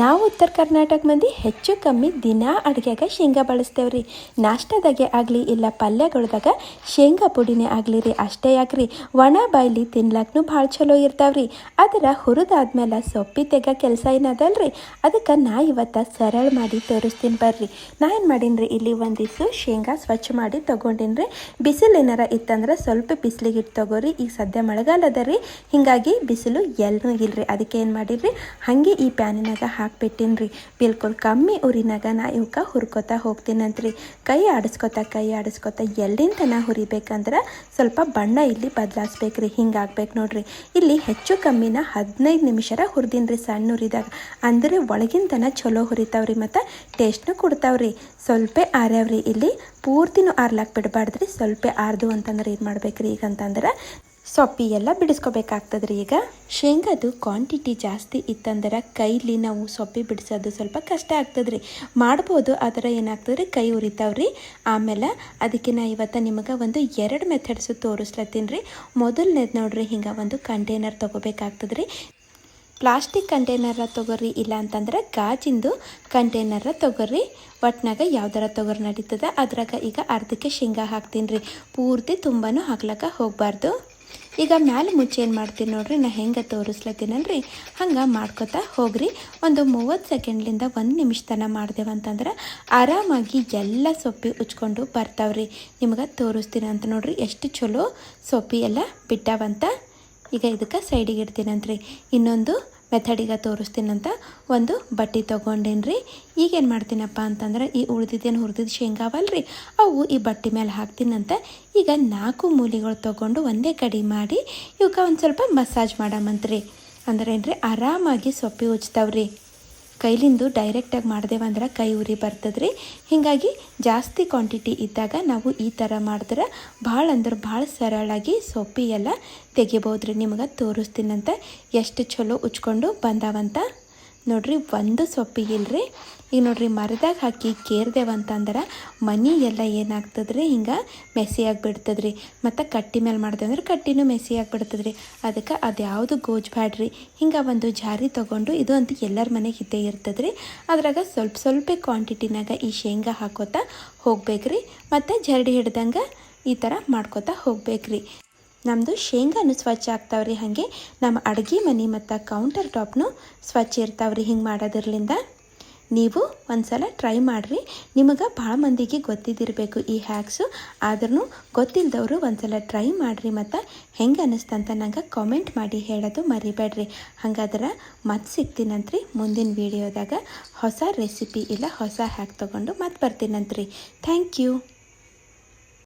ನಾವು ಉತ್ತರ ಕರ್ನಾಟಕ ಮಂದಿ ಹೆಚ್ಚು ಕಮ್ಮಿ ದಿನ ಅಡುಗೆಗೆ ಶೇಂಗಾ ಬಳಸ್ತೇವ್ರಿ. ನಾಷ್ಟದಾಗೆ ಆಗಲಿ ಇಲ್ಲ ಪಲ್ಯಗಳ್ದಾಗ ಶೇಂಗಾ ಪುಡಿನೇ ಆಗಲಿ ರೀ ಅಷ್ಟೇ ಯಾಕ್ರಿ? ಒಣ ಬಾಯ್ಲಿ ತಿನ್ಲಕ್ಕೂ ಭಾಳ ಚಲೋ ಇರ್ತಾವ್ರಿ. ಅದರ ಹುರಿದಾದ್ಮೇಲೆ ಸೊಪ್ಪಿ ತೆಗ ಕೆಲಸ ಏನದಲ್ರಿ? ಅದಕ್ಕೆ ನಾ ಇವತ್ತು ಸರಳ ಮಾಡಿ ತೋರಿಸ್ತೀನಿ ಬರ್ರಿ. ನಾ ಏನು ಮಾಡೀನಿ ಇಲ್ಲಿ ಒಂದಿಷ್ಟು ಶೇಂಗಾ ಸ್ವಚ್ಛ ಮಾಡಿ ತೊಗೊಂಡಿನಿ ಬಿಸಿಲು ಏನಾರ ಇತ್ತಂದ್ರೆ ಸ್ವಲ್ಪ ಬಿಸಿಲಿಗೆ ಇಟ್ಟು ತಗೋರಿ. ಈಗ ಸದ್ಯ ಮಳೆಗಾಲ ಅದ ರೀ. ಹೀಗಾಗಿ ಬಿಸಿಲು ಎಲ್ಲೂ ಇಲ್ರಿ. ಅದಕ್ಕೆ ಏನು ಮಾಡಿರಿ ಹಾಗೆ ಈ ಪ್ಯಾನಿನಾಗ ಹಾಕ್ಬಿಟ್ಟಿನಿ ರೀ ಬಿಲ್ಕುಲ್ ಕಮ್ಮಿ ಉರಿನಾಗ ನಾ ಇವಕ್ಕೆ ಹುರ್ಕೋತಾ ಹೋಗ್ತೀನಂತ್ರಿ. ಕೈ ಆಡಿಸ್ಕೊತಾ ಕೈ ಆಡಿಸ್ಕೊತಾ ಎಲ್ಲಿಂದ ತನ ಹುರಿಬೇಕಂದ್ರೆ ಸ್ವಲ್ಪ ಬಣ್ಣ ಇಲ್ಲಿ ಬದಲಾಯಿಸ್ಬೇಕ್ರಿ ಹಿಂಗಾಗ್ಬೇಕು ನೋಡ್ರಿ. ಇಲ್ಲಿ ಹೆಚ್ಚು ಕಮ್ಮಿನ ಹದಿನೈದು ನಿಮಿಷರ ಹುರಿದಿನ್ರಿ ಸಣ್ಣ ಹುರಿದಾಗ ಅಂದರೆ ಒಳಗಿನ ತನ ಚಲೋ ಹುರಿತಾವ್ರಿ ಮತ್ತು ಟೇಸ್ಟ್ನು ಕೊಡ್ತಾವ್ರಿ. ಸ್ವಲ್ಪ ಆರ್ಯಾವ್ರಿ. ಇಲ್ಲಿ ಪೂರ್ತಿನೂ ಆರ್ಲಾಕ್ ಬಿಡಬಾರ್ದ್ರಿ. ಸ್ವಲ್ಪ ಆರ್ದು ಅಂತಂದ್ರೆ ಏನು ಮಾಡ್ಬೇಕ್ರಿ ಈಗ ಅಂತಂದ್ರೆ ಸೊಪ್ಪಿ ಎಲ್ಲ ಬಿಡಿಸ್ಕೋಬೇಕಾಗ್ತದ್ರಿ ಈಗ? ಶೇಂಗಾದು ಕ್ವಾಂಟಿಟಿ ಜಾಸ್ತಿ ಇತ್ತಂದ್ರೆ ಕೈಲಿ ನಾವು ಸೊಪ್ಪಿ ಬಿಡಿಸೋದು ಸ್ವಲ್ಪ ಕಷ್ಟ ಆಗ್ತದ್ರಿ. ಮಾಡ್ಬೋದು ಆದರೆ ಏನಾಗ್ತದ್ರಿ? ಕೈ ಉರಿತಾವ್ರಿ. ಆಮೇಲೆ ಅದಕ್ಕೆ ನಾ ಇವತ್ತು ನಿಮಗೆ ಒಂದು ಎರಡು ಮೆಥಡ್ಸು ತೋರಿಸ್ಲತ್ತೀನಿ ರೀ. ಮೊದಲನೇದು ನೋಡ್ರಿ, ಹಿಂಗೆ ಒಂದು ಕಂಟೈನರ್ ತೊಗೋಬೇಕಾಗ್ತದ್ರಿ. ಪ್ಲಾಸ್ಟಿಕ್ ಕಂಟೈನರ ತೊಗೊರಿ, ಇಲ್ಲ ಅಂತಂದ್ರೆ ಗಾಜಿಂದು ಕಂಟೈನರ ತೊಗೊರಿ. ಒಟ್ನಾಗ ಯಾವ್ದಾರ ತೊಗೋರಿ ನಡೀತದ. ಅದ್ರಾಗ ಈಗ ಅರ್ಧಕ್ಕೆ ಶೇಂಗಾ ಹಾಕ್ತೀನಿ ರೀ ಪೂರ್ತಿ ತುಂಬಾ ಹಾಕ್ಲಕ್ಕ ಹೋಗಬಾರ್ದು. ಈಗ ಮ್ಯಾಲೆ ಮುಚ್ಚೆ ಏನು ಮಾಡ್ತೀನಿ ನೋಡ್ರಿ, ನಾ ಹೆಂಗೆ ತೋರಿಸ್ಲತ್ತೀನಲ್ರಿ? ಹಂಗೆ ಮಾಡ್ಕೊತಾ ಹೋಗ್ರಿ. ಒಂದು ಮೂವತ್ತು ಸೆಕೆಂಡ್ಲಿಂದ ಒಂದು ನಿಮಿಷ ತನಕ ಮಾಡ್ದೇವಂತಂದ್ರೆ ಆರಾಮಾಗಿ ಎಲ್ಲ ಸೊಪ್ಪಿ ಉಚ್ಕೊಂಡು ಬರ್ತಾವ್ರಿ. ನಿಮ್ಗೆ ತೋರಿಸ್ತೀನಿ ಅಂತ ನೋಡ್ರಿ, ಎಷ್ಟು ಚಲೋ ಸೊಪ್ಪಿ ಎಲ್ಲ ಬಿಟ್ಟಾವಂತ. ಈಗ ಇದಕ್ಕೆ ಸೈಡಿಗೆ ಇಡ್ತೀನಂತ್ರಿ. ಇನ್ನೊಂದು ಮೆಥಡಿಗೆ ತೋರಿಸ್ತೀನಂತ ಒಂದು ಬಟ್ಟೆ ತೊಗೊಂಡೇನಿ ರೀ ಈಗೇನು ಮಾಡ್ತೀನಪ್ಪ ಅಂತಂದ್ರೆ ಈ ಉಳ್ದಿದ್ದೇನು ಹುರಿದಿದ್ದು ಶೇಂಗಾವಲ್ರಿ, ಅವು ಈ ಬಟ್ಟೆ ಮೇಲೆ ಹಾಕ್ತೀನಂತ ಈಗ ನಾಲ್ಕು ಮೂಲಿಗಳು ತೊಗೊಂಡು ಒಂದೇ ಕಡಿ ಮಾಡಿ ಇವಕ್ಕೆ ಒಂದು ಸ್ವಲ್ಪ ಮಸಾಜ್ ಮಾಡಮಂತ್ರಿ. ಅಂದ್ರೆ ಏನ್ರಿ ಆರಾಮಾಗಿ ಸೊಪ್ಪಿ ಉಜ್ತಾವ್ರಿ. ಕೈಲಿಂದು ಡೈರೆಕ್ಟಾಗಿ ಮಾಡ್ದೇವಂದ್ರೆ ಕೈ ಉರಿ ಬರ್ತದ್ರಿ. ಹೀಗಾಗಿ ಜಾಸ್ತಿ ಕ್ವಾಂಟಿಟಿ ಇದ್ದಾಗ ನಾವು ಈ ಥರ ಮಾಡಿದ್ರೆ ಭಾಳ ಅಂದ್ರೆ ಭಾಳ ಸರಳಾಗಿ ಸೊಪ್ಪಿ ಎಲ್ಲ ತೆಗಿಬೋದ್ರಿ. ನಿಮ್ಗೆ ತೋರಿಸ್ತೀನಂತ ಎಷ್ಟು ಚಲೋ ಉಚ್ಕೊಂಡು ಬಂದಾವಂತ ನೋಡ್ರಿ, ಒಂದು ಸೊಪ್ಪಿಗೆ ಇಲ್ರಿ. ಈಗ ನೋಡ್ರಿ, ಮರದಾಗ ಹಾಕಿ ಕೇರ್ದೇವಂತಂದ್ರೆ ಮನಿ ಎಲ್ಲ ಏನಾಗ್ತದ್ರಿ? ಹಿಂಗೆ ಮೆಸಿ ಆಗಿಬಿಡ್ತದ್ರಿ. ಮತ್ತು ಕಟ್ಟಿ ಮೇಲೆ ಮಾಡ್ದೆ ಅಂದ್ರೆ ಕಟ್ಟಿನೂ ಮೆಸಿ ಆಗಿಬಿಡ್ತದ್ರಿ. ಅದಕ್ಕೆ ಅದು ಯಾವುದು ಗೋಜ್ಬ್ಯಾಡ್ರಿ ಹಿಂಗೆ ಒಂದು ಜಾರಿ ತೊಗೊಂಡು ಇದು ಅಂತ ಎಲ್ಲರ ಮನೆಗೆ ಇದ್ದೇ ಇರ್ತದ್ರಿ. ಅದ್ರಾಗ ಸ್ವಲ್ಪ ಸ್ವಲ್ಪ ಕ್ವಾಂಟಿಟಿನಾಗ ಈ ಶೇಂಗಾ ಹಾಕೋತಾ ಹೋಗ್ಬೇಕ್ರಿ. ಮತ್ತು ಜರಡಿ ಹಿಡ್ದಂಗೆ ಈ ಥರ ಮಾಡ್ಕೋತಾ ಹೋಗ್ಬೇಕ್ರಿ. ನಮ್ಮದು ಶೇಂಗಾನು ಸ್ವಚ್ಛ ಆಗ್ತಾವ್ರಿ ಹಾಗೆ. ನಮ್ಮ ಅಡುಗೆ ಮನೆ ಮತ್ತು ಕೌಂಟರ್ ಟಾಪ್ನು ಸ್ವಚ್ಛ ಇರ್ತಾವ್ರಿ ಹಿಂಗೆ ಮಾಡೋದ್ರಲಿಂದ. ನೀವು ಒಂದ್ಸಲ ಟ್ರೈ ಮಾಡಿರಿ. ನಿಮಗೆ ಭಾಳ ಮಂದಿಗೆ ಗೊತ್ತಿದ್ದಿರಬೇಕು ಈ ಹ್ಯಾಕ್ಸು ಆದ್ರೂ ಗೊತ್ತಿಲ್ಲದವರು ಒಂದ್ಸಲ ಟ್ರೈ ಮಾಡಿರಿ ಮತ್ತು ಹೆಂಗೆ ಅನ್ನಿಸ್ತಂತ ನಂಗೆ ಕಾಮೆಂಟ್ ಮಾಡಿ ಹೇಳೋದು ಮರಿಬೇಡ್ರಿ. ಹಾಗಾದ್ರೆ ಮತ್ತೆ ಸಿಗ್ತೀನಂತ್ರಿ ಮುಂದಿನ ವೀಡಿಯೋದಾಗ ಹೊಸ ರೆಸಿಪಿ ಇಲ್ಲ ಹೊಸ ಹ್ಯಾಕ್ ತೊಗೊಂಡು ಮತ್ತೆ ಬರ್ತೀನಂತ್ರಿ. Thank you